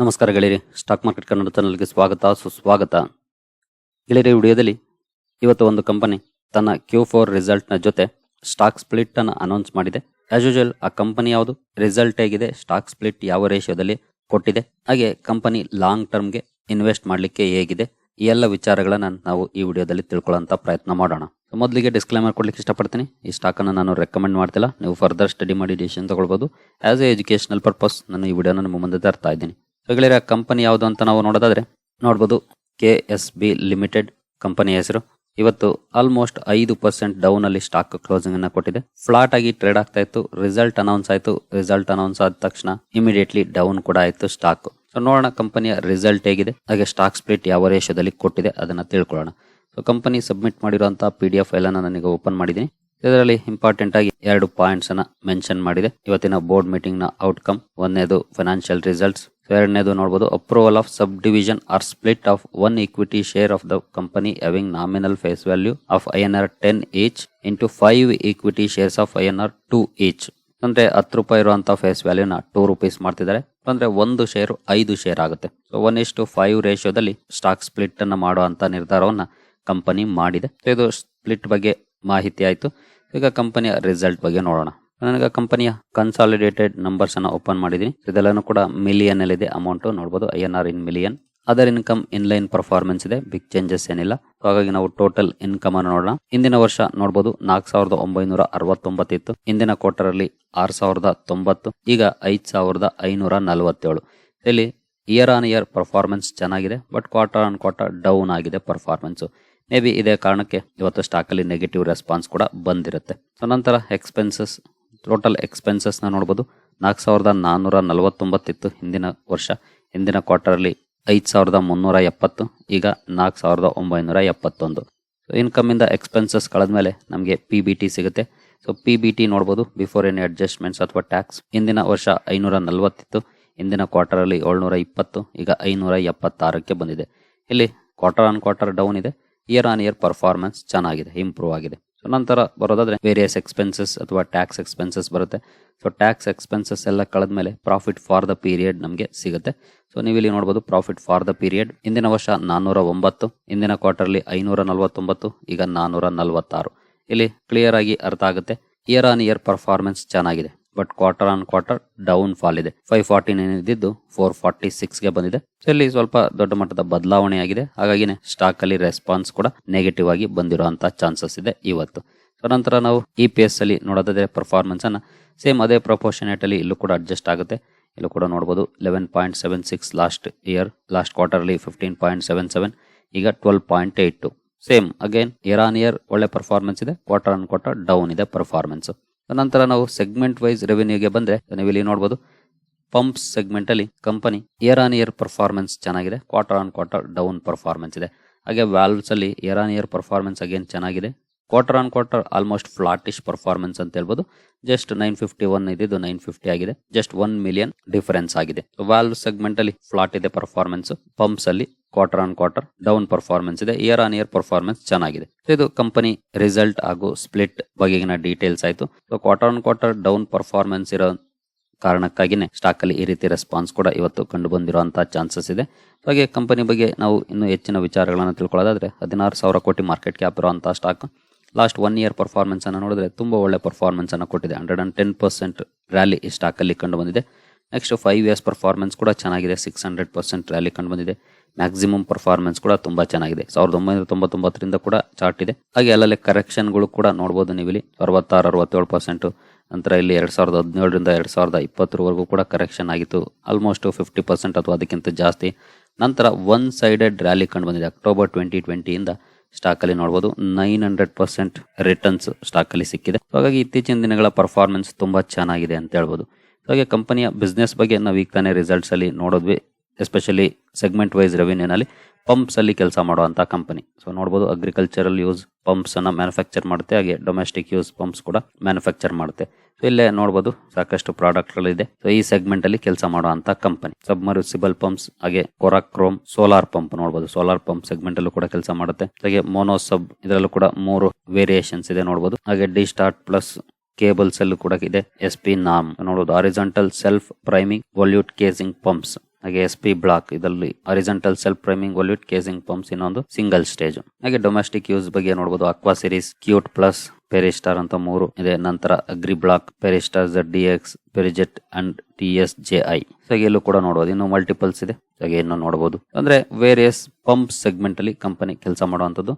ನಮಸ್ಕಾರ ಗೆಳೆಯರಿ. Stock market Kannada ಚಾನಲ್ಗೆ ಸ್ವಾಗತ, ಸುಸ್ವಾಗತ. ಗೆಳೆಯರಿ ವಿಡಿಯೋದಲ್ಲಿ ಇವತ್ತು ಒಂದು ಕಂಪನಿ ತನ್ನ ಕ್ಯೂ ಫೋರ್ ರಿಸಲ್ಟ್ನ ಜೊತೆ ಸ್ಟಾಕ್ ಸ್ಪ್ಲಿಟ್ ಅನ್ನು ಅನೌನ್ಸ್ ಮಾಡಿದೆ. ಆಸ್ ಯೂಶುವಲ್ ಆ ಕಂಪನಿ ಯಾವುದು? ರಿಸಲ್ಟ್ ಹೇಗಿದೆ, ಸ್ಟಾಕ್ ಸ್ಪ್ಲಿಟ್ ಯಾವ ರೇಷಿಯೋದಲ್ಲಿ ಕೊಟ್ಟಿದೆ, ಹಾಗೆ ಕಂಪನಿ ಲಾಂಗ್ ಟರ್ಮ್ಗೆ ಇನ್ವೆಸ್ಟ್ ಮಾಡಲಿಕ್ಕೆ ಹೇಗಿದೆ, ಈ ಎಲ್ಲ ವಿಚಾರಗಳನ್ನು ನಾವು ಈ ವಿಡಿಯೋದಲ್ಲಿ ತಿಳ್ಕೊಳ್ಳೋಂಥ ಪ್ರಯತ್ನ ಮಾಡೋಣ. ಮೊದಲಿಗೆ ಡಿಸ್ಕ್ಲೈಮರ್ ಕೊಡ್ಲಿಕ್ಕೆ ಇಷ್ಟಪಡ್ತೀನಿ. ಈ ಸ್ಟಾಕನ್ನು ನಾನು ರೆಕಮೆಂಡ್ ಮಾಡ್ತಿಲ್ಲ. ನೀವು ಫರ್ದರ್ ಸ್ಟಡಿ ಮಾಡಿ ಡಿಸಿಷನ್ ತಗೊಳ್ಬೋದು. ಆಸ್ ಎ ಎಜುಕೇಷನಲ್ ಪರ್ಪಸ್ ನಾನು ಈ ವಿಡಿಯೋನ ನಿಮ್ಮ ಮುಂದೆ ತರ್ತಾ ಇದ್ದೀನಿ. ಗೆಳೆಯರ ಕಂಪನಿ ಯಾವುದು ಅಂತ ನಾವು ನೋಡೋದಾದ್ರೆ ನೋಡ್ಬೋದು K S B limited company ಹೆಸರು. ಇವತ್ತು ಆಲ್ಮೋಸ್ಟ್ ಐದು ಪರ್ಸೆಂಟ್ ಡೌನ್ ಅಲ್ಲಿ ಸ್ಟಾಕ್ ಕ್ಲೋಸಿಂಗ್ ಅನ್ನ ಕೊಟ್ಟಿದೆ. ಫ್ಲಾಟ್ ಆಗಿ ಟ್ರೇಡ್ ಆಗ್ತಾ ಇತ್ತು. ರಿಸಲ್ಟ್ ಅನೌನ್ಸ್ ಆಯಿತು. ರಿಸಲ್ಟ್ ಅನೌನ್ಸ್ ಆದ ತಕ್ಷಣ ಇಮಿಡಿಯೇಟ್ಲಿ ಡೌನ್ ಕೂಡ ಆಯಿತು ಸ್ಟಾಕ್ ಸೊ ನೋಡೋಣ ಕಂಪನಿಯ ರಿಸಲ್ಟ್ ಹೇಗಿದೆ. ಹಾಗೆ ಸ್ಟಾಕ್ ಸ್ಪ್ಲಿಟ್ ಯಾವ ರೇಷದಲ್ಲಿ ಕೊಟ್ಟಿದೆ ಅದನ್ನ ತಿಳ್ಕೊಳ್ಳೋಣ. ಸೊ ಕಂಪನಿ ಸಬ್ಮಿಟ್ ಮಾಡಿರುವಂತಹ ಪಿ ಡಿ ಎಫ್ ಎಲ್ಲ ನನಗೆ ಓಪನ್ ಮಾಡಿದ್ದೀನಿ. ಇದರಲ್ಲಿ ಇಂಪಾರ್ಟೆಂಟ್ ಆಗಿ ಎರಡು ಪಾಯಿಂಟ್ಸ್ ಅನ್ನ ಮೆನ್ಷನ್ ಮಾಡಿದೆ. ಇವತ್ತಿನ ಬೋರ್ಡ್ ಮೀಟಿಂಗ್ನ ಔಟ್ಕಮ್ ಒಂದನೇದು ಫೈನಾನ್ಷಿಯಲ್ ರಿಸಲ್ಟ್ಸ್ ಎರಡನೇದು ನೋಡಬಹುದು approval of subdivision or split of one equity share of the company having nominal face value of I N R ten each into five equity shares of I N R two each ಅಂದ್ರೆ ಹತ್ತು ರೂಪಾಯಿ ಇರುವಂತಹ face ವ್ಯಾಲ್ಯೂನ two rupees ಮಾಡ್ತಿದ್ದಾರೆ. ಅಂದ್ರೆ ಒಂದು share ಐದು share ಆಗುತ್ತೆ. So one ಇಷ್ಟು ಫೈವ್ ರೇಷಿಯೋದಲ್ಲಿ ಸ್ಟಾಕ್ ಸ್ಪ್ಲಿಟ್ ಅನ್ನು ಮಾಡುವಂತ ನಿರ್ಧಾರವನ್ನ ಕಂಪನಿ ಮಾಡಿದೆ. ಇದು ಸ್ಪ್ಲಿಟ್ ಬಗ್ಗೆ ಮಾಹಿತಿ ಆಯ್ತು. ಈಗ ಕಂಪನಿಯ ರಿಸಲ್ಟ್ ಬಗ್ಗೆ ನೋಡೋಣ. ನನಗೆ ಕಂಪನಿಯ ಕನ್ಸಾಲಿಡೇಟೆಡ್ ನಂಬರ್ಸ್ ಅನ್ನ ಓಪನ್ ಮಾಡಿದೀನಿ ಇದೆಲ್ಲನೂ ಕೂಡ ಮಿಲಿಯನ್ ಅಲ್ಲಿ ಇದೆ ಅಮೌಂಟ್ ನೋಡಬಹುದು I N R in million other income in line performance ಇದೆ. ಬಿಗ್ ಚೇಂಜಸ್ ಏನಿಲ್ಲ. ಹಾಗಾಗಿ ನಾವು ಟೋಟಲ್ ಇನ್ಕಮ್ ಅನ್ನು ನೋಡೋಣ. ಇಂದಿನ ವರ್ಷ ನೋಡಬಹುದು ನಾಲ್ಕು ಸಾವಿರದ ಒಂಬೈನೂರ ಅರವತ್ತೊಂಬತ್ತು ಇತ್ತು ಇಂದಿನ ಕ್ವಾರ್ಟರ್ ಅಲ್ಲಿ ಆರ್ ಸಾವಿರದ ತೊಂಬತ್ತು. ಈಗ ಐದ್ ಸಾವಿರದ ಐನೂರ ನಲವತ್ತೇಳು. ಇಲ್ಲಿ ಇಯರ್ ಆನ್ ಇಯರ್ ಪರ್ಫಾರ್ಮೆನ್ಸ್ ಚೆನ್ನಾಗಿದೆ. But quarter on quarter down ಆಗಿದೆ ಪರ್ಫಾರ್ಮೆನ್ಸ್ ಮೇ ಬಿ ಇದೇ ಕಾರಣಕ್ಕೆ ಇವತ್ತು ಸ್ಟಾಕ್ ಅಲ್ಲಿ ನೆಗೆಟಿವ್ ರೆಸ್ಪಾನ್ಸ್ ಕೂಡ ಬಂದಿರುತ್ತೆ. ಸೊ ನಂತರ ಎಕ್ಸ್ಪೆನ್ಸಸ್ ಟೋಟಲ್ ಎಕ್ಸ್ಪೆನ್ಸಸ್ನ ನೋಡ್ಬೋದು. ನಾಲ್ಕು ಸಾವಿರದ ನಾನ್ನೂರ ನಲವತ್ತೊಂಬತ್ತಿತ್ತು ಹಿಂದಿನ ವರ್ಷ. ಹಿಂದಿನ ಕ್ವಾರ್ಟರಲ್ಲಿ ಐದು ಸಾವಿರದ ಮುನ್ನೂರ ಎಪ್ಪತ್ತು, ಈಗ ನಾಲ್ಕು ಸಾವಿರದ ಒಂಬೈನೂರ ಎಪ್ಪತ್ತೊಂದು. ಸೊ ಇನ್ಕಮಿಂದ ಎಕ್ಸ್ಪೆನ್ಸಸ್ ಕಳೆದ್ಮೇಲೆ ನಮಗೆ ಪಿ ಬಿ ಟಿ ಸಿಗುತ್ತೆ. ಸೊ ಪಿ ಬಿ ಟಿ ನೋಡ್ಬೋದು ಬಿಫೋರ್ ಎನಿ ಅಡ್ಜಸ್ಟ್ಮೆಂಟ್ಸ್ ಅಥವಾ ಟ್ಯಾಕ್ಸ್ ಹಿಂದಿನ ವರ್ಷ ಐನೂರ ನಲವತ್ತಿತ್ತು ಹಿಂದಿನ ಕ್ವಾರ್ಟರಲ್ಲಿ ಏಳ್ನೂರ ಇಪ್ಪತ್ತು, ಈಗ ಐನೂರ ಎಪ್ಪತ್ತಾರಕ್ಕೆ ಬಂದಿದೆ. ಇಲ್ಲಿ ಕ್ವಾರ್ಟರ್ ಆನ್ ಕ್ವಾರ್ಟರ್ ಡೌನ್ ಇದೆ. ಇಯರ್ ಆನ್ ಇಯರ್ ಪರ್ಫಾರ್ಮೆನ್ಸ್ ಚೆನ್ನಾಗಿದೆ ಇಂಪ್ರೂವ್ ಆಗಿದೆ. ಸೊ ನಂತರ ಬರೋದಾದರೆ ವೇರಿಯಸ್ ಎಕ್ಸ್ಪೆನ್ಸಸ್ ಅಥವಾ ಟ್ಯಾಕ್ಸ್ ಎಕ್ಸ್ಪೆನ್ಸಸ್ ಬರುತ್ತೆ. ಸೊ ಟ್ಯಾಕ್ಸ್ ಎಕ್ಸ್ಪೆನ್ಸಸ್ ಎಲ್ಲ ಕಳೆದ್ಮೇಲೆ ಪ್ರಾಫಿಟ್ ಫಾರ್ ದ ಪೀರಿಯಡ್ ನಮಗೆ ಸಿಗುತ್ತೆ. ಸೊ ನೀವು ಇಲ್ಲಿ ನೋಡಬಹುದು ಪ್ರಾಫಿಟ್ ಫಾರ್ ದ ಪೀರಿಯಡ್ ಇಂದಿನ ವರ್ಷ ನಾನ್ನೂರ ಒಂಬತ್ತು ಇಂದಿನ ಕ್ವಾರ್ಟರ್ಲಿ ಐನೂರ ನಲವತ್ತೊಂಬತ್ತು ಈಗ ನಾನ್ನೂರ ನಲವತ್ತಾರು ಇಲ್ಲಿ ಕ್ಲಿಯರ್ ಆಗಿ ಅರ್ಥ ಆಗುತ್ತೆ. ಇಯರ್ ಆನ್ ಇಯರ್ ಪರ್ಫಾರ್ಮೆನ್ಸ್ ಚೆನ್ನಾಗಿದೆ. But quarter on quarter down fall ಇದೆ. ಫೈವ್ ಫಾರ್ಟಿ ನೈನ್ ಇದ್ದಿದ್ದು ಫೋರ್ ಫಾರ್ಟಿ ಸಿಕ್ಸ್ಗೆ ಬಂದಿದೆ. ಇಲ್ಲಿ ಸ್ವಲ್ಪ ದೊಡ್ಡ ಮಟ್ಟದ ಬದಲಾವಣೆ ಆಗಿದೆ. ಹಾಗಾಗಿನೇ ಸ್ಟಾಕ್ ಅಲ್ಲಿ ರೆಸ್ಪಾನ್ಸ್ ಕೂಡ ನೆಗೆಟಿವ್ ಆಗಿ ಬಂದಿರುವಂತಹ ಚಾನ್ಸಸ್ ಇದೆ ಇವತ್ತು. ಸೊ ನಂತರ ನಾವು ಇ ಪಿ ಎಸ್ ಅಲ್ಲಿ ನೋಡೋದಾದ್ರೆ ಪರ್ಫಾರ್ಮೆನ್ಸ್ ಅನ್ನ ಸೇಮ್ ಅದೇ ಪ್ರಪೋರ್ಷನೇಟ್ ಅಲ್ಲಿ ಇಲ್ಲೂ ಕೂಡ ಅಡ್ಜಸ್ಟ್ ಆಗುತ್ತೆ. ಇಲ್ಲೂ ಕೂಡ ನೋಡಬಹುದು eleven point seven six last year last quarter ಅಲ್ಲಿ ಫಿಫ್ಟೀನ್ ಪಾಯಿಂಟ್ ಸೆವೆನ್ ಸೆವೆನ್ ಈಗ twelve point eight two same again year on year ಒಳ್ಳೆ ಪರ್ಫಾರ್ಮೆನ್ಸ್ ಇದೆ ಕ್ವಾರ್ಟರ್ ಆನ್ ಕ್ವಾರ್ಟರ್ ಡೌನ್ ಇದೆ ಪರ್ಫಾರ್ಮೆನ್ಸ್ ನಂತರ ನಾವು ಸೆಗ್ಮೆಂಟ್ ವೈಸ್ ರೆವೆನ್ಯೂಗೆ ಬಂದರೆ ನೀವು ಇಲ್ಲಿ ನೋಡಬಹುದು ಪಂಪ್ಸ್ ಸೆಗ್ಮೆಂಟ್ ಅಲ್ಲಿ company year on year performance ಚೆನ್ನಾಗಿದೆ quarter on quarter down performance ಇದೆ. ಹಾಗೆ ವ್ಯಾಲ್ವ್ಸಲ್ಲಿ year on year performance again ಚೆನ್ನಾಗಿದೆ. Quarter on quarter almost flattish performance ಅಂತ ಹೇಳ್ಬೋದು. ಜಸ್ಟ್ ನೈನ್ ಫಿಫ್ಟಿ ಒನ್ ಇದ್ದಿದ್ದು ನೈನ್ ಫಿಫ್ಟಿ ಆಗಿದೆ. ಜಸ್ಟ್ ಒನ್ ಮಿಲಿಯನ್ ಡಿಫರೆನ್ಸ್ ಆಗಿದೆ. Valve segment ಅಲ್ಲಿ ಫ್ಲಾಟ್ ಇದೆ ಪರ್ಫಾರ್ಮೆನ್ಸ್ ಪಂಪ್ಸ್ ಅಲ್ಲಿ quarter on quarter down performance ಇದೆ. ಇಯರ್ ಆನ್ ಇಯರ್ ಪರ್ಫಾರ್ಮೆನ್ಸ್ ಚೆನ್ನಾಗಿದೆ. ಇದು ಕಂಪನಿ ರಿಸಲ್ಟ್ ಹಾಗೂ ಸ್ಪ್ಲಿಟ್ ಬಗೆಗಿನ ಡೀಟೇಲ್ಸ್ ಆಯ್ತು. Quarter on quarter down performance ಇರೋ ಕಾರಣಕ್ಕಾಗಿನೇ ಸ್ಟಾಕ್ ಅಲ್ಲಿ ಈ ರೀತಿ ರೆಸ್ಪಾನ್ಸ್ ಕೂಡ ಇವತ್ತು ಕಂಡು ಬಂದಿರುವಂತಹ ಚಾನ್ಸಸ್ ಇದೆ ಹಾಗೆ ಕಂಪನಿ ಬಗ್ಗೆ ನಾವು ಇನ್ನೂ ಹೆಚ್ಚಿನ ವಿಚಾರಗಳನ್ನು ತಿಳ್ಕೊಳ್ಳೋದಾದ್ರೆ ಹದಿನಾರು ಸಾವಿರ ಕೋಟಿ ಮಾರ್ಕೆಟ್ ಕ್ಯಾಪ್ ಇರುವಂತಹ stock last one year performance ಅನ್ನು ನೋಡಿದ್ರೆ ತುಂಬ ಒಳ್ಳೆ ಪರ್ಫಾರ್ಮೆನ್ಸ್ ಅನ್ನು ಕೊಟ್ಟಿದೆ. Hundred and ten percent rally ಈ ಸ್ಟಾಕಲ್ಲಿ ಕಂಡು ಬಂದಿದೆ. ನೆಕ್ಸ್ಟ್ ಫೈವ್ ಇಯರ್ಸ್ ಪರ್ಫಾರ್ಮೆನ್ಸ್ ಕೂಡ ಚೆನ್ನಾಗಿದೆ. ಸಿಕ್ಸ್ ಹಂಡ್ರೆಡ್ ಪರ್ಸೆಂಟ್ ರ್ಯಾಲಿ ಕಂಡು ಬಂದಿದೆ. ಮ್ಯಾಕ್ಸಿಮಮ್ ಪರ್ಫಾರ್ಮೆನ್ಸ್ ಕೂಡ ತುಂಬ ಚೆನ್ನಾಗಿದೆ. ಸಾವಿರದ ಒಂಬೈನೂರ ತೊಂಬತ್ತೊಂಬತ್ತರಿಂದ ಕೂಡ ಚಾರ್ಟ್ ಇದೆ. ಹಾಗೆ ಅಲ್ಲಲ್ಲಿ ಕರೆಕ್ಷನ್ಗಳು ಕೂಡ ನೋಡ್ಬೋದು ನೀವು ಇಲ್ಲಿ. ಅರವತ್ತಾರು, ಅರವತ್ತೇಳು ಪರ್ಸೆಂಟು ನಂತರ ಇಲ್ಲಿ ಎರಡು ಸಾವಿರದ ಹದಿನೇಳರಿಂದ ಎರಡು ಸಾವಿರದ ಇಪ್ಪತ್ತರವರೆಗೂ ಕೂಡ ಕರೆಕ್ಷನ್ ಆಗಿತ್ತು. ಆಲ್ಮೋಸ್ಟ್ ಫಿಫ್ಟಿ ಪರ್ಸೆಂಟ್ ಅಥವಾ ಅದಕ್ಕಿಂತ ಜಾಸ್ತಿ. ನಂತರ ಒನ್ ಸೈಡೆಡ್ ರ್ಯಾಲಿ ಕಂಡು ಬಂದಿದೆ. ಅಕ್ಟೋಬರ್ ಟ್ವೆಂಟಿ ಟ್ವೆಂಟಿಯಿಂದ ಸ್ಟಾಕ್ ಅಲ್ಲಿ ನೋಡಬಹುದು nine hundred percent returns stock ಅಲ್ಲಿ ಸಿಕ್ಕಿದೆ. ಹಾಗಾಗಿ ಇತ್ತೀಚಿನ ದಿನಗಳ ಪರ್ಫಾರ್ಮೆನ್ಸ್ ತುಂಬಾ ಚೆನ್ನಾಗಿದೆ ಅಂತ ಹೇಳ್ಬೋದು. ಹಾಗೆ ಕಂಪನಿಯ ಬಿಸ್ನೆಸ್ ಬಗ್ಗೆ ನಾವು ಈಗ ತಾನೇ ರಿಸಲ್ಟ್ಸ್ ಅಲ್ಲಿ ನೋಡಿದ್ವಿ. ಎಸ್ಪೆಷಲಿ ಸೆಗ್ಮೆಂಟ್ ವೈಸ್ ರೆವಿನ್ಯೂನಲ್ಲಿ ಪಂಪ್ಸ್ ಅಲ್ಲಿ ಕೆಲಸ ಮಾಡುವಂಥ ಕಂಪನಿ ಸೊ ನೋಡಬಹುದು ಅಗ್ರಿಕಲ್ಚರಲ್ ಯೂಸ್ ಪಂಪ್ಸ್ ಅನ್ನ ಮ್ಯಾನುಫ್ಯಾಕ್ಚರ್ ಮಾಡುತ್ತೆ, ಹಾಗೆ ಡೊಮೆಸ್ಟಿಕ್ ಯೂಸ್ ಪಂಪ್ಸ್ ಕೂಡ ಮ್ಯಾನುಫ್ಯಾಕ್ಚರ್ ಮಾಡುತ್ತೆ. ಸೊ ಇಲ್ಲೇ ನೋಡಬಹುದು ಸಾಕಷ್ಟು ಪ್ರಾಡಕ್ಟ್ ಗಳಿದೆ ಸೊ ಈ ಸೆಗ್ಮೆಂಟ್ ಅಲ್ಲಿ ಕೆಲಸ ಮಾಡುವಂಥ ಕಂಪನಿ ಸಬ್ಮರ್ಸಿಬಲ್ ಪಂಪ್ಸ್ ಹಾಗೆ ಕೊರಾಕ್ರೋಮ್ ಸೋಲಾರ್ ಪಂಪ್ ನೋಡಬಹುದು ಸೋಲಾರ್ ಪಂಪ್ ಸೆಗ್ಮೆಂಟ್ ಅಲ್ಲೂ ಕೂಡ ಕೆಲಸ ಮಾಡುತ್ತೆ. ಹಾಗೆ ಮೋನೋ ಸಬ್ ಇದರಲ್ಲೂ ಕೂಡ ಮೂರು ವೇರಿಯೇಷನ್ಸ್ ಇದೆ ನೋಡಬಹುದು ಹಾಗೆ ಡಿ ಸ್ಟಾರ್ಟ್ ಪ್ಲಸ್ ಕೇಬಲ್ಸ್ ಅಲ್ಲೂ ಕೂಡ ಇದೆ. ಎಸ್ ಪಿ ನಾಮ್ ನೋಡಬಹುದು horizontal self priming volute casing pumps ಹಾಗೆ ಎಸ್ ಪಿ ಬ್ಲಾಕ್ ಇದರಲ್ಲಿ horizontal self priming volute casing pumps ಇನ್ನೊಂದು ಸಿಂಗಲ್ ಸ್ಟೇಜ್ ಹಾಗೆ ಡೊಮೆಸ್ಟಿಕ್ ಯೂಸ್ ಬಗ್ಗೆ ನೋಡಬಹುದು aqua series cute plus Peristar ಅಂತ ಮೂರು ಇದೆ. ನಂತರ agri block Peristar Z D X Perijet and T S J I ಹಾಗೆ ಇಲ್ಲೂ ಕೂಡ ನೋಡಬಹುದು ಇನ್ನು ಮಲ್ಟಿಪಲ್ಸ್ ಇದೆ. ಹಾಗೆ ಇನ್ನು ನೋಡಬಹುದು ಅಂದ್ರೆ ವೇರಿಯಸ್ ಪಂಪ್ ಸೆಗ್ಮೆಂಟ್ ಅಲ್ಲಿ ಕಂಪನಿ ಕೆಲಸ ಮಾಡುವಂತದ್ದು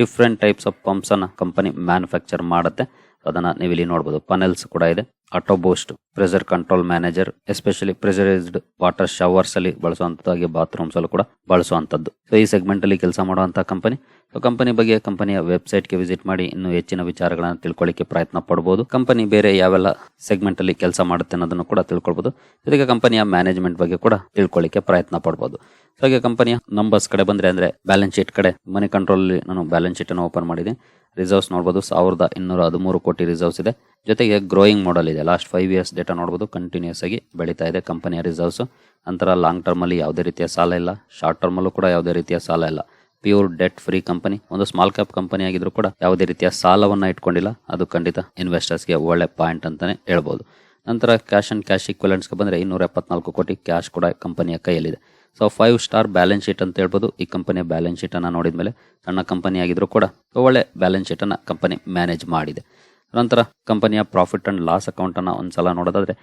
ಡಿಫ್ರೆಂಟ್ ಟೈಪ್ಸ್ ಆಫ್ ಪಂಪ್ಸ್ ಅನ್ನ ಕಂಪನಿ ಮ್ಯಾನುಫ್ಯಾಕ್ಚರ್ ಮಾಡುತ್ತೆ. ಅದನ್ನ ನೀವು ಇಲ್ಲಿ ನೋಡಬಹುದು ಪನೆಲ್ಸ್ ಕೂಡ ಇದೆ. Auto boost pressure control manager especially pressurised water showers ಅಲ್ಲಿ ಬಳಸುವಂತದ್ದಾಗಿ ಬಾತ್ರೂಮ್ಸ್ ಅಲ್ಲಿ ಕೂಡ ಬಳಸುವಂತದ್ದು. ಸೊ ಈ ಸೆಗ್ಮೆಂಟ್ ಅಲ್ಲಿ ಕೆಲಸ ಮಾಡುವಂತಹ ಕಂಪನಿ ಸೊ ಕಂಪನಿ ಬಗ್ಗೆ ಕಂಪನಿಯ ವೆಬ್ಸೈಟ್ಗೆ ವಿಸಿಟ್ ಮಾಡಿ ಇನ್ನೂ ಹೆಚ್ಚಿನ ವಿಚಾರಗಳನ್ನು ತಿಳ್ಕೊಳ್ಳಿಕ್ಕೆ ಪ್ರಯತ್ನ ಪಡಬಹುದು ಕಂಪನಿ ಬೇರೆ ಯಾವೆಲ್ಲ ಸೆಗ್ಮೆಂಟ್ ಅಲ್ಲಿ ಕೆಲಸ ಮಾಡುತ್ತೆ ಅನ್ನೋದನ್ನು ಕೂಡ ತಿಳ್ಕೊಳ್ಬಹುದು ಜೊತೆಗೆ ಕಂಪನಿಯ ಮ್ಯಾನೇಜ್ಮೆಂಟ್ ಬಗ್ಗೆ ಕೂಡ ತಿಳ್ಕೊಳ್ಳಿಕ್ಕೆ ಪ್ರಯತ್ನ ಪಡಬಹುದು ಹಾಗೆ ಕಂಪನಿಯ ನಂಬರ್ಸ್ ಕಡೆ ಬಂದ್ರೆ ಅಂದ್ರೆ ಬ್ಯಾಲೆನ್ಸ್ ಶೀಟ್ ಕಡೆ ಮನಿ ಕಂಟ್ರೋಲ್ ನಾನು ಬ್ಯಾಲೆನ್ಸ್ ಶೀಟ್ ಅನ್ನು ಓಪನ್ ಮಾಡಿದ್ದೀನಿ ರಿಸರ್ವ್ಸ್ ನೋಡ್ಬೋದು. ಸಾವಿರದ ಇನ್ನೂರ ಹದಿಮೂರು ಕೋಟಿ ರಿಸರ್ವ್ಸ್ ಇದೆ. ಜೊತೆಗೆ ಗ್ರೋಯಿಂಗ್ ಮಾಡಲ್ ಇದೆ. ಲಾಸ್ಟ್ ಫೈವ್ ಇಯರ್ಸ್ ಡೇಟಾ ನೋಡ್ಬೋದು. ಕಂಟಿನ್ಯೂಸ್ ಆಗಿ ಬೆಳೀತಾ ಇದೆ ಕಂಪನಿಯ ರಿಸರ್ವ್ಸ್. ನಂತರ ಲಾಂಗ್ ಟರ್ಮಲ್ಲಿ ಯಾವುದೇ ರೀತಿಯ ಸಾಲ ಇಲ್ಲ. ಶಾರ್ಟ್ ಟರ್ಮಲ್ಲೂ ಕೂಡ ಯಾವುದೇ ರೀತಿಯ ಸಾಲ ಇಲ್ಲ. ಪ್ಯೂರ್ ಡೆಟ್ ಫ್ರೀ ಕಂಪನಿ ಒಂದು ಸ್ಮಾಲ್ ಕ್ಯಾಪ್ ಕಂಪನಿ ಆಗಿದ್ರು ಕೂಡ ಯಾವುದೇ ರೀತಿಯ ಸಾಲವನ್ನು ಇಟ್ಕೊಂಡಿಲ್ಲ. ಅದು ಖಂಡಿತ ಇನ್ವೆಸ್ಟರ್ಸ್ಗೆ ಒಳ್ಳೆ ಪಾಯಿಂಟ್ ಅಂತಲೇ ಹೇಳ್ಬೋದು. ನಂತರ ಕ್ಯಾಶ್ ಅಂಡ್ ಕ್ಯಾಶ್ಗೆ ಬಂದರೆ ಇನ್ನೂರ ಎಪ್ಪತ್ನಾಲ್ಕು ಕೋಟಿ ಕ್ಯಾಶ್ ಕೂಡ ಕಂಪನಿಯ ಕೈಯಲ್ಲಿದೆ. So five star balance sheet ಅಂತ ಹೇಳ್ಬೋದು. ಈ ಕಂಪನಿಯ ಬ್ಯಾಲೆನ್ಸ್ ಶೀಟ್ ಅನ್ನ ನೋಡಿದ ಮೇಲೆ ಸಣ್ಣ ಕಂಪನಿ ಆಗಿದ್ರೂ ಕೂಡ ಒಳ್ಳೆ ಬ್ಯಾಲೆನ್ಸ್ ಶೀಟ್ ಅನ್ನ ಕಂಪನಿ ಮ್ಯಾನೇಜ್ ಮಾಡಿದೆ. ನಂತರ ಕಂಪನಿಯ ಪ್ರಾಫಿಟ್ ಅಂಡ್ ಲಾಸ್ ಅಕೌಂಟ್ ಒಂದು ಸಲ ನೋಡೋದಾದ್ರೆ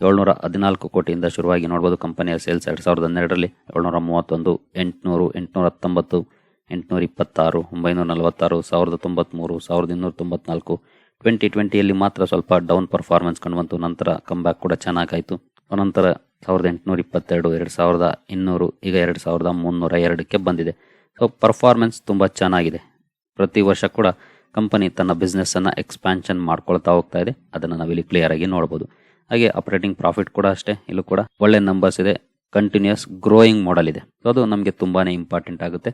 ಏಳ್ನೂರ ಹದಿನಾಲ್ಕು ಕೋಟಿಯಿಂದ ಶುರುವಾಗಿ ನೋಡ್ಬೋದು ಕಂಪನಿಯ ಸೇಲ್ಸ್ ಎರಡು ಸಾವಿರದ ಹನ್ನೆರಡರಲ್ಲಿ ಏಳ್ನೂರ ಮೂವತ್ತೊಂದು, ಎಂಟುನೂರು, ಎಂಟುನೂರ ಹತ್ತೊಂಬತ್ತು, ಎಂಟುನೂರ ಇಪ್ಪತ್ತಾರು, ಒಂಬೈನೂರ ನಲವತ್ತಾರು, ಸಾವಿರದ ತೊಂಬತ್ತ್ಮೂರು ಸಾವಿರದ ಇನ್ನೂರ ತೊಂಬತ್ನಾಲ್ಕು. ಟ್ವೆಂಟಿ ಟ್ವೆಂಟಿಯಲ್ಲಿ ಮಾತ್ರ ಸ್ವಲ್ಪ ಡೌನ್ ಪರ್ಫಾರ್ಮೆನ್ಸ್ ಕಂಡುಬಂತು ನಂತರ ಕಂಬ್ಯಾಕ್ ಕೂಡ ಚೆನ್ನಾಗಾಯಿತು. ನಂತರ ಸಾವಿರದ ಎಂಟುನೂರ ಇಪ್ಪತ್ತೆರಡು, ಎರಡು ಸಾವಿರದ ಇನ್ನೂರು, ಈಗ ಎರಡು ಸಾವಿರದ ಮುನ್ನೂರ ಎರಡಕ್ಕೆ ಬಂದಿದೆ. ಸೊ ಪರ್ಫಾರ್ಮೆನ್ಸ್ ತುಂಬ ಚೆನ್ನಾಗಿದೆ. ಪ್ರತಿ ವರ್ಷ ಕೂಡ ಕಂಪನಿ ತನ್ನ ಬಿಸ್ನೆಸ್ಸನ್ನು ಎಕ್ಸ್ಪ್ಯಾನ್ಷನ್ ಮಾಡ್ಕೊಳ್ತಾ ಹೋಗ್ತಾ ಇದೆ. ಅದನ್ನು ನಾವಿಲ್ಲಿ ಕ್ಲಿಯರ್ ಆಗಿ ನೋಡ್ಬೋದು. ಹಾಗೆ ಆಪರೇಟಿಂಗ್ ಪ್ರಾಫಿಟ್ ಕೂಡ ಅಷ್ಟೇ. ಇಲ್ಲೂ ಕೂಡ ಒಳ್ಳೆ ನಂಬರ್ಸ್ ಇದೆ. ಕಂಟಿನ್ಯೂಸ್ ಗ್ರೋಯಿಂಗ್ ಮಾಡಲ್ ಇದೆ. ಸೊ ಅದು ನಮಗೆ ತುಂಬಾನೇ ಇಂಪಾರ್ಟೆಂಟ್ ಆಗುತ್ತೆ.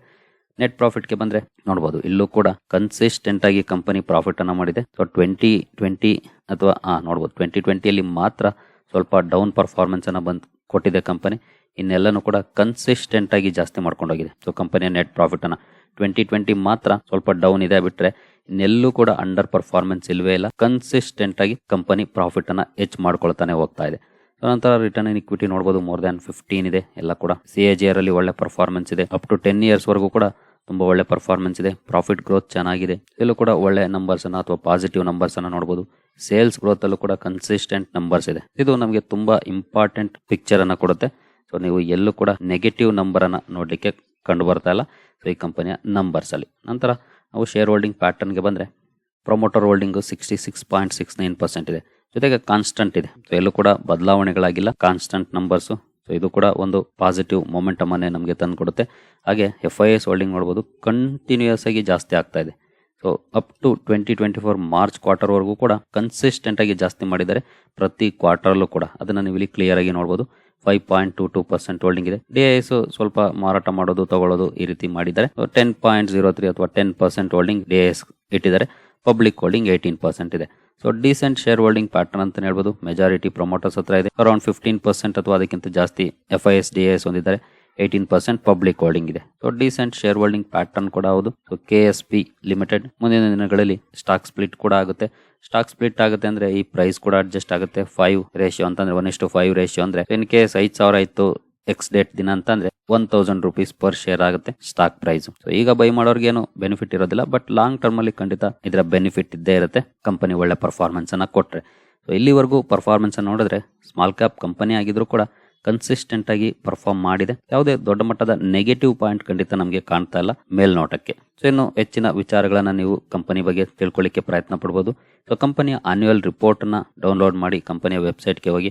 ನೆಟ್ ಪ್ರಾಫಿಟ್ಗೆ ಬಂದರೆ ನೋಡ್ಬೋದು. ಇಲ್ಲೂ ಕೂಡ ಕನ್ಸಿಸ್ಟೆಂಟ್ ಆಗಿ ಕಂಪನಿ ಪ್ರಾಫಿಟನ್ನು ಮಾಡಿದೆ. ಸೊ ಟ್ವೆಂಟಿ ಟ್ವೆಂಟಿ ಅಥವಾ ಹಾಂ ನೋಡಬಹುದು ಟ್ವೆಂಟಿ ಟ್ವೆಂಟಿಯಲ್ಲಿ ಮಾತ್ರ ಸ್ವಲ್ಪ ಡೌನ್ ಪರ್ಫಾರ್ಮೆನ್ಸನ್ನು ಬಂದು ಕೊಟ್ಟಿದೆ ಕಂಪನಿ ಇನ್ನೆಲ್ಲನೂ ಕೂಡ ಕನ್ಸಿಸ್ಟೆಂಟ್ ಆಗಿ ಜಾಸ್ತಿ ಮಾಡ್ಕೊಂಡೋಗಿದೆ. ಸೊ ಕಂಪನಿಯ ನೆಟ್ ಪ್ರಾಫಿಟನ್ನು ಟ್ವೆಂಟಿ ಟ್ವೆಂಟಿ ಮಾತ್ರ ಸ್ವಲ್ಪ ಡೌನ್ ಇದೆ ಬಿಟ್ರೆ ಇನ್ನೆಲ್ಲೂ ಕೂಡ ಅಂಡರ್ ಪರ್ಫಾರ್ಮೆನ್ಸ್ ಇಲ್ಲವೇ ಇಲ್ಲ. ಕನ್ಸಿಸ್ಟೆಂಟ್ ಆಗಿ ಕಂಪನಿ ಪ್ರಾಫಿಟನ್ನು ಹೆಚ್ಚು ಮಾಡ್ಕೊಳ್ತಾನೆ ಹೋಗ್ತಾ ಇದೆ. ಸೊ ನಂತರ ರಿಟರ್ನ್ ಇನ್ ಇಕ್ವಿಟಿ ನೋಡಬಹುದು ಮೋರ್ ದ್ಯಾನ್ ಫಿಫ್ಟೀನ್ ಇದೆ. ಎಲ್ಲ ಕೂಡ ಸಿ ಎ ಜಿ ಆರ್ ಅಲ್ಲಿ ಒಳ್ಳೆ ಪರ್ಫಾರ್ಮೆನ್ಸ್ ಇದೆ. ಅಪ್ ಟು ಟೆನ್ ಇಯರ್ಸ್ ವರೆಗೂ ಕೂಡ ತುಂಬಾ ಒಳ್ಳೆ ಪರ್ಫಾರ್ಮೆನ್ಸ್ ಇದೆ ಪ್ರಾಫಿಟ್ ಗ್ರೋತ್ ಚೆನ್ನಾಗಿದೆ. ಇಲ್ಲೂ ಕೂಡ ಒಳ್ಳೆ ನಂಬರ್ಸ್ ಅನ್ನ ಅಥವಾ ಪಾಸಿಟಿವ್ ನಂಬರ್ಸ್ ಅನ್ನ ನೋಡಬಹುದು ಸೇಲ್ಸ್ ಗ್ರೋತ್ ಅಲ್ಲೂ ಕೂಡ ಕನ್ಸಿಸ್ಟೆಂಟ್ ನಂಬರ್ಸ್ ಇದೆ. ಇದು ನಮಗೆ ತುಂಬಾ ಇಂಪಾರ್ಟೆಂಟ್ ಪಿಕ್ಚರ್ ಅನ್ನ ಕೊಡುತ್ತೆ. ಸೊ ನೀವು ಎಲ್ಲೂ ಕೂಡ ನೆಗೆಟಿವ್ ನಂಬರ್ ಅನ್ನ ನೋಡ್ಲಿಕ್ಕೆ ಕಂಡು ಬರ್ತಾ ಇಲ್ಲ ಈ ಕಂಪನಿಯ ನಂಬರ್ಸ್ ಅಲ್ಲಿ. ನಂತರ ನಾವು ಶೇರ್ ಹೋಲ್ಡಿಂಗ್ ಪ್ಯಾಟರ್ನ್ಗೆ ಬಂದ್ರೆ promoter holding sixty six point six nine percent ಇದೆ. ಜೊತೆಗೆ ಕಾನ್ಸ್ಟಂಟ್ ಇದೆ. ಎಲ್ಲೂ ಕೂಡ ಬದಲಾವಣೆಗಳಾಗಿಲ್ಲ. ಕಾನ್ಸ್ಟಂಟ್ ನಂಬರ್ಸ್ ಸೊ ಇದು ಕೂಡ ಒಂದು ಪಾಸಿಟಿವ್ ಮೊಮೆಂಟಮ್ ಅನ್ನೇ ನಮಗೆ ತಂದು ಕೊಡುತ್ತೆ. ಹಾಗೆ ಎಫ್ ಐ ಎಸ್ ಹೋಲ್ಡಿಂಗ್ ನೋಡ್ಬೋದು ಕಂಟಿನ್ಯೂಸ್ ಆಗಿ ಜಾಸ್ತಿ ಆಗ್ತಾ ಇದೆ. So up to twenty twenty four March quarter ವರೆಗೂ ಕೂಡ ಕನ್ಸಿಸ್ಟೆಂಟ್ ಆಗಿ ಜಾಸ್ತಿ ಮಾಡಿದ್ದಾರೆ. ಪ್ರತಿ ಕ್ವಾರ್ಟರ್ಲ್ಲೂ ಕೂಡ. ಅದನ್ನ ನೀವು ಇಲ್ಲಿ ಕ್ಲಿಯರ್ ಆಗಿ ನೋಡ್ಬೋದು. Five point two two percent holding ಇದೆ. ಡಿ ಎಸ್ ಸ್ವಲ್ಪ ಮಾರಾಟ ಮಾಡೋದು, ತಗೊಳ್ಳೋದು ಈ ರೀತಿ ಮಾಡಿದ್ದಾರೆ. ಟೆನ್ ಪಾಯಿಂಟ್ ಜೀರೋ ತ್ರೀ ಅಥವಾ ten percent holding D S ಇಟ್ಟಿದ್ದಾರೆ. ಪಬ್ಲಿಕ್ ಹೋಲ್ಡಿಂಗ್ ಏಯ್ಟೀನ್ ಪರ್ಸೆಂಟ್ ಇದೆ. So decent share holding pattern ಅಂತ ಹೇಳ್ಬೋದು. ಮೆಜಾರಿಟಿ ಪ್ರೊಮೋಟರ್ಸ್ ಹತ್ರ ಇದೆ. ಅರೌಂಡ್ ಫಿಫ್ಟೀನ್ ಪರ್ಸೆಂಟ್ ಅಥವಾ ಅದಕ್ಕಿಂತ ಜಾಸ್ತಿ F I S D S ಹೊಂದಿದ್ದಾರೆ ಏಯ್ಟೀನ್ ಪರ್ಸೆಂಟ್ ಪಬ್ಲಿಕ್ ಹೋಲ್ಡಿಂಗ್ ಇದೆ. So decent share holding pattern ಕೂಡ ಹೌದು. So K S P limited ಮುಂದಿನ ದಿನಗಳಲ್ಲಿ ಸ್ಟಾಕ್ ಸ್ಪ್ಲಿಟ್ ಕೂಡ ಆಗುತ್ತೆ. ಸ್ಟಾಕ್ ಸ್ಪ್ಲಿಟ್ ಆಗುತ್ತೆ ಅಂದ್ರೆ ಈ ಪ್ರೈಸ್ ಕೂಡ ಅಡ್ಜಸ್ಟ್ ಆಗುತ್ತೆ. ಫೈವ್ ರೇಷಿಯೋ ಅಂತಂದ್ರೆ ಒನ್ ಇಷ್ಟು ಫೈವ್ ರೇಷಿಯೋ ಅಂದ್ರೆ ಇನ್ ಕೇಸ್ ಐದು ಸಾವಿರ ಇತ್ತು ಎಕ್ಸ್ ಡೇಟ್ ದಿನ ಅಂತಂದ್ರೆ one thousand rupees per share ಆಗುತ್ತೆ ಸ್ಟಾಕ್ ಪ್ರೈಸ್ ಸೊ ಈಗ ಬೈ ಮಾಡೋರ್ಗೆ ಏನು ಬೆನಿಫಿಟ್ ಇರೋದಿಲ್ಲ ಬಟ್ ಲಾಂಗ್ ಟರ್ಮ್ ಅಲ್ಲಿ ಖಂಡಿತ ಇದರ ಬೆನಿಫಿಟ್ ಇದ್ದೇ ಇರುತ್ತೆ. ಕಂಪನಿ ಒಳ್ಳೆ ಪರ್ಫಾರ್ಮೆನ್ಸ್ ಅನ್ನ ಕೊಟ್ರೆ. ಸೊ ಇಲ್ಲಿವರೆಗೂ ಪರ್ಫಾರ್ಮೆನ್ಸ್ ನೋಡಿದ್ರೆ ಸ್ಮಾಲ್ ಕ್ಯಾಪ್ ಕಂಪನಿ ಆಗಿದ್ರು ಕೂಡ ಕನ್ಸಿಸ್ಟೆಂಟ್ ಆಗಿ ಪರ್ಫಾರ್ಮ್ ಮಾಡಿದೆ. ಯಾವುದೇ ದೊಡ್ಡ ಮಟ್ಟದ ನೆಗೆಟಿವ್ ಪಾಯಿಂಟ್ ಖಂಡಿತ ನಮಗೆ ಕಾಣ್ತಾ ಇಲ್ಲ ಮೇಲ್ನೋಟಕ್ಕೆ. ಸೊ ಇನ್ನು ಹೆಚ್ಚಿನ ವಿಚಾರಗಳನ್ನ ನೀವು ಕಂಪನಿ ಬಗ್ಗೆ ತಿಳ್ಕೊಳ್ಳಿಕ್ಕೆ ಪ್ರಯತ್ನ ಪಡ್ಬೋದು. ಸೊ ಕಂಪನಿಯ ಆನ್ಯುವಲ್ ರಿಪೋರ್ಟ್ ಅನ್ನ ಡೌನ್ಲೋಡ್ ಮಾಡಿ ಕಂಪನಿಯ ವೆಬ್ಸೈಟ್ಗೆ ಹೋಗಿ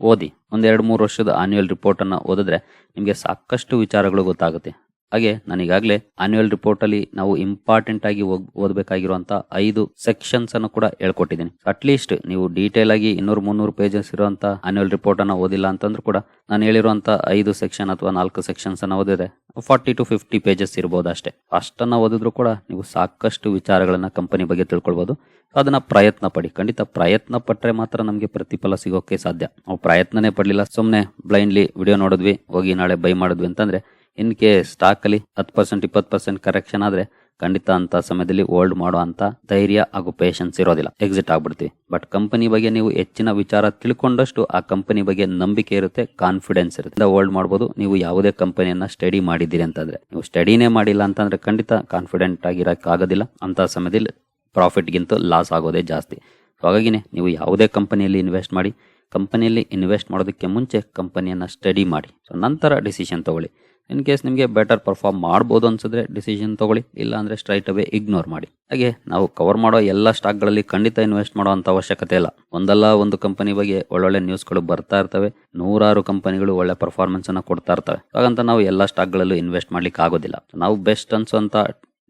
ಓದಿ. ಒಂದೆರಡು ಮೂರು ವರ್ಷದ ಆನ್ಯುವಲ್ ರಿಪೋರ್ಟನ್ನು ಓದಿದ್ರೆ ನಿಮಗೆ ಸಾಕಷ್ಟು ವಿಚಾರಗಳು ಗೊತ್ತಾಗುತ್ತೆ. ಹಾಗೆ ನಾನು ಈಗಾಗಲೇ ಆನ್ಯುವಲ್ ರಿಪೋರ್ಟ್ ಅಲ್ಲಿ ನಾವು ಇಂಪಾರ್ಟೆಂಟ್ ಆಗಿ ಓದ್- ಓದಬೇಕಾಗಿರುವಂತ ಐದು ಸೆಕ್ಷನ್ಸ್ ಅನ್ನು ಕೂಡ ಹೇಳ್ಕೊಟ್ಟಿದ್ದೀನಿ. ಅಟ್ಲೀಸ್ಟ್ ನೀವು ಡೀಟೇಲ್ ಆಗಿ ಇನ್ನೂರು ಮುನ್ನೂರು ಪೇಜಸ್ ಇರುವಂತ ಆನ್ಯುವಲ್ ರಿಪೋರ್ಟ್ ಅನ್ನ ಓದಿಲ್ಲ ಅಂತಂದ್ರೂ ಕೂಡ ನಾನು ಹೇಳಿರುವಂತ ಐದು ಸೆಕ್ಷನ್ ಅಥವಾ ನಾಲ್ಕು ಸೆಕ್ಷನ್ಸ್ ಅನ್ನ ಓದಿದ್ರೆ ಫಾರ್ಟಿ ಟು ಫಿಫ್ಟಿ ಪೇಜಸ್ ಇರಬಹುದು ಅಷ್ಟೇ. ಅಷ್ಟನ್ನ ಓದಿದ್ರು ಕೂಡ ನೀವು ಸಾಕಷ್ಟು ವಿಚಾರಗಳನ್ನ ಕಂಪನಿ ಬಗ್ಗೆ ತಿಳ್ಕೊಳ್ಬಹುದು ಅದನ್ನ ಪ್ರಯತ್ನ ಪಡಿ. ಖಂಡಿತ ಪ್ರಯತ್ನ ಪಟ್ಟರೆ ಮಾತ್ರ ನಮಗೆ ಪ್ರತಿಫಲ ಸಿಗೋಕೆ ಸಾಧ್ಯ. ನಾವು ಪ್ರಯತ್ನನೇ ಪಡಲಿಲ್ಲ. ಸುಮ್ಮನೆ ಬ್ಲೈಂಡ್ಲಿ ವಿಡಿಯೋ ನೋಡಿದ್ವಿ, ಹೋಗಿ ನಾಳೆ ಬೈ ಮಾಡಿದ್ವಿ ಅಂತಂದ್ರೆ ಇನ್ ಕೇಸ್ ಸ್ಟಾಕಲ್ಲಿ ಹತ್ತು ಪರ್ಸೆಂಟ್ ಇಪ್ಪತ್ತು ಪರ್ಸೆಂಟ್ ಕರೆಕ್ಷನ್ ಆದರೆ ಖಂಡಿತ ಅಂತ ಸಮಯದಲ್ಲಿ ಹೋಲ್ಡ್ ಮಾಡೋ ಅಂತ ಧೈರ್ಯ ಹಾಗೂ ಪೇಷನ್ಸ್ ಇರೋದಿಲ್ಲ. ಎಕ್ಸಿಟ್ ಆಗ್ಬಿಡ್ತೀವಿ ಬಟ್ ಕಂಪನಿ ಬಗ್ಗೆ ನೀವು ಹೆಚ್ಚಿನ ವಿಚಾರ ತಿಳ್ಕೊಂಡಷ್ಟು ಆ ಕಂಪನಿ ಬಗ್ಗೆ ನಂಬಿಕೆ ಇರುತ್ತೆ ಕಾನ್ಫಿಡೆನ್ಸ್ ಇರುತ್ತೆ. ಹೋಲ್ಡ್ ಮಾಡ್ಬೋದು. ನೀವು ಯಾವುದೇ ಕಂಪನಿಯನ್ನ ಸ್ಟಡಿ ಮಾಡಿದ್ದೀರಿ ಅಂತಂದ್ರೆ. ನೀವು ಸ್ಟಡಿನೇ ಮಾಡಿಲ್ಲ ಅಂತಂದ್ರೆ ಖಂಡಿತ ಕಾನ್ಫಿಡೆಂಟ್ ಆಗಿರೋಕ್ಕಾಗೋದಿಲ್ಲ ಅಂತ ಸಮಯದಲ್ಲಿ ಪ್ರಾಫಿಟ್ಗಿಂತ ಲಾಸ್ ಆಗೋದೇ ಜಾಸ್ತಿ. ಸೊ ಹಾಗಾಗಿನೇ ನೀವು ಯಾವುದೇ ಕಂಪನಿಯಲ್ಲಿ ಇನ್ವೆಸ್ಟ್ ಮಾಡಿ ಕಂಪನಿಯಲ್ಲಿ ಇನ್ವೆಸ್ಟ್ ಮಾಡೋದಕ್ಕೆ ಮುಂಚೆ ಕಂಪನಿಯನ್ನು ಸ್ಟಡಿ ಮಾಡಿ. ಸೊ ನಂತರ ಡಿಸಿಷನ್ ತಗೊಳ್ಳಿ. ಇನ್ ಕೇಸ್ ನಿಮಗೆ ಬೆಟರ್ ಪರ್ಫಾರ್ಮ್ ಮಾಡ್ಬೋದು ಅನ್ಸಿದ್ರೆ ಡಿಸಿಷನ್ ತಗೊಳ್ಳಿ ಇಲ್ಲ ಅಂದ್ರೆ ಸ್ಟ್ರೈಟ್ ಅವೇ ಇಗ್ನೋರ್ ಮಾಡಿ. ಹಾಗೆ ನಾವು ಕವರ್ ಮಾಡೋ ಎಲ್ಲ ಸ್ಟಾಕ್ಗಳಲ್ಲಿ ಖಂಡಿತ ಇನ್ವೆಸ್ಟ್ ಮಾಡೋ ಅಂಥ ಅವಶ್ಯಕತೆ ಇಲ್ಲ. ಒಂದಲ್ಲ ಒಂದು ಕಂಪನಿ ಬಗ್ಗೆ ಒಳ್ಳೊಳ್ಳೆ ನ್ಯೂಸ್ಗಳು ಬರ್ತಾ ಇರ್ತವೆ, ನೂರಾರು ಕಂಪನಿಗಳು ಒಳ್ಳೆ ಪರ್ಫಾರ್ಮೆನ್ಸ್ ಅನ್ನ ಕೊಡ್ತಾ ಇರ್ತವೆ. ಹಾಗಂತ ನಾವು ಎಲ್ಲ ಸ್ಟಾಕ್ಗಳಲ್ಲೂ ಇನ್ವೆಸ್ಟ್ ಮಾಡ್ಲಿಕ್ಕೆ ಆಗೋದಿಲ್ಲ. ನಾವು ಬೆಸ್ಟ್ ಅನ್ಸುವಂಥ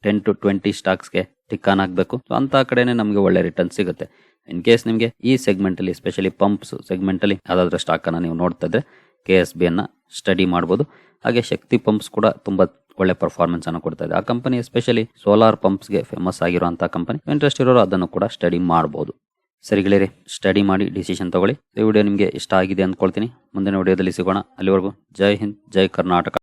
ಟೆನ್ ಟು ಟ್ವೆಂಟಿ ಸ್ಟಾಕ್ಸ್ಗೆ ಟಿಕ್ ಆನ್ ಆಗಬೇಕು. ಸೊ ಅಂತ ಕಡೆನೇ ನಮಗೆ ಒಳ್ಳೆ ರಿಟರ್ನ್ ಸಿಗುತ್ತೆ. ಇನ್ ಕೇಸ್ ನಿಮಗೆ ಈ ಸೆಗ್ಮೆಂಟಲ್ಲಿ ಸ್ಪೆಷಲಿ ಪಂಪ್ಸ್ ಸೆಗ್ಮೆಂಟಲ್ಲಿ ಯಾವುದಾದ್ರೂ ಸ್ಟಾಕನ್ನು ನೀವು ನೋಡ್ತಾ ಇದ್ರೆ ಕೆ ಎಸ್ ಬಿ ಅನ್ನು ಸ್ಟಡಿ ಮಾಡ್ಬೋದು. ಹಾಗೆ ಶಕ್ತಿ ಪಂಪ್ಸ್ ಕೂಡ ತುಂಬ ಒಳ್ಳೆ ಪರ್ಫಾರ್ಮೆನ್ಸ್ ಅನ್ನು ಕೊಡ್ತಾ ಇದೆ. ಆ ಕಂಪನಿ ಎಸ್ಪೆಷಲಿ ಸೋಲಾರ್ ಪಂಪ್ಸ್ಗೆ ಫೇಮಸ್ ಆಗಿರುವಂತಹ ಕಂಪನಿ ಇಂಟ್ರೆಸ್ಟ್ ಇರೋರು ಅದನ್ನು ಕೂಡ ಸ್ಟಡಿ ಮಾಡ್ಬೋದು. ಸರಿ ಗೆಳೆಯರಿ ಸ್ಟಡಿ ಮಾಡಿ ಡಿಸಿಷನ್ ತಗೊಳ್ಳಿ. ಈ ವಿಡಿಯೋ ನಿಮಗೆ ಇಷ್ಟ ಆಗಿದೆ ಅಂದ್ಕೊಳ್ತೀನಿ. ಮುಂದಿನ ವಿಡಿಯೋದಲ್ಲಿ ಸಿಗೋಣ. ಅಲ್ಲಿವರೆಗೂ ಜೈ ಹಿಂದ್, ಜೈ ಕರ್ನಾಟಕ.